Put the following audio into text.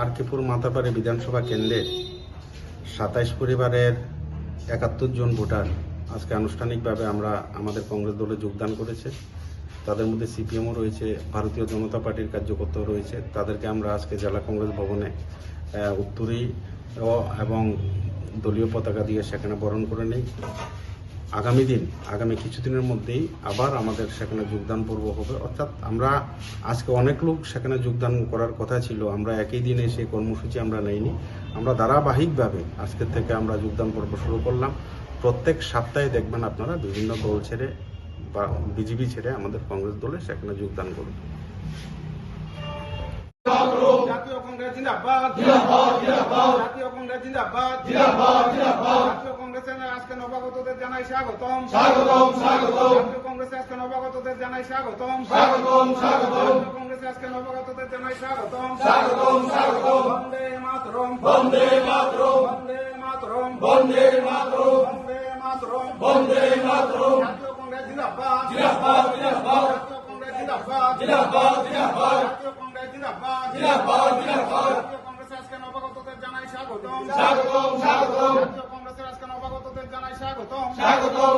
আরকিপুর মাতাপাড়ি বিধানসভা কেন্দ্রের সাতাইশ পরিবারের একাত্তর জন ভোটার আজকে আনুষ্ঠানিকভাবে আমরা আমাদের কংগ্রেস দলে যোগদান করেছে। তাদের মধ্যে সিপিএমও রয়েছে, ভারতীয় জনতা পার্টির কার্যকর্তাও রয়েছে। তাদেরকে আমরা আজকে জেলা কংগ্রেস ভবনে উত্তরী এবং দলীয় পতাকা দিয়ে সেখানে বরণ করে নেই। আগামী দিন, আগামী কিছুদিনের মধ্যেই আবার আমাদের সেখানে যোগদান পর্ব হবে। অর্থাৎ আমরা আজকে অনেক লোক সেখানে যোগদান করার কথা ছিল, আমরা একই দিনে সেই কর্মসূচি আমরা নেইনি। আমরা ধারাবাহিকভাবে আজকের থেকে আমরা যোগদান পর্ব শুরু করলাম। প্রত্যেক সপ্তাহে দেখবেন আপনারা বিভিন্ন দল ছেড়ে বা বিজেপি ছেড়ে আমাদের কংগ্রেস দলে সেখানে যোগদান করবে। কংগ্রেস জিন্দাবাদ। জিন্দাবাদ জিন্দাবাদ। জাতীয় কংগ্রেস জিন্দাবাদ। জিন্দাবাদ জিন্দাবাদ। জাতীয় কংগ্রেসের আজকে নবাগতদের জানাই স্বাগতম। স্বাগতম স্বাগতম। জাতীয় কংগ্রেসে আজকে নবাগতদের জানাই স্বাগতম। স্বাগতম স্বাগতম। জাতীয় কংগ্রেসে আজকে নবাগতদের জানাই স্বাগতম। স্বাগতম স্বাগতম। বন্দে মাতরম। বন্দে মাতরম। বন্দে মাতরম। বন্দে মাতরম। বন্দে মাতরম। বন্দে মাতরম। জাতীয় কংগ্রেস জিন্দাবাদ। জিন্দাবাদ জিন্দাবাদ। জাতীয় কংগ্রেস জিন্দাবাদ। জিন্দাবাদ জিন্দাবাদ। জাতীয় কংগ্রেস জিন্দাবাদ জিন্দাবাদ। জিন্দাবাদ জাতীয় কংগ্রেসে আজকে নবাগতদের জানাই স্বাগতম স্বাগতম। কংগ্রেসের আজকে নবাগতদের জানাই স্বাগতম স্বাগতম।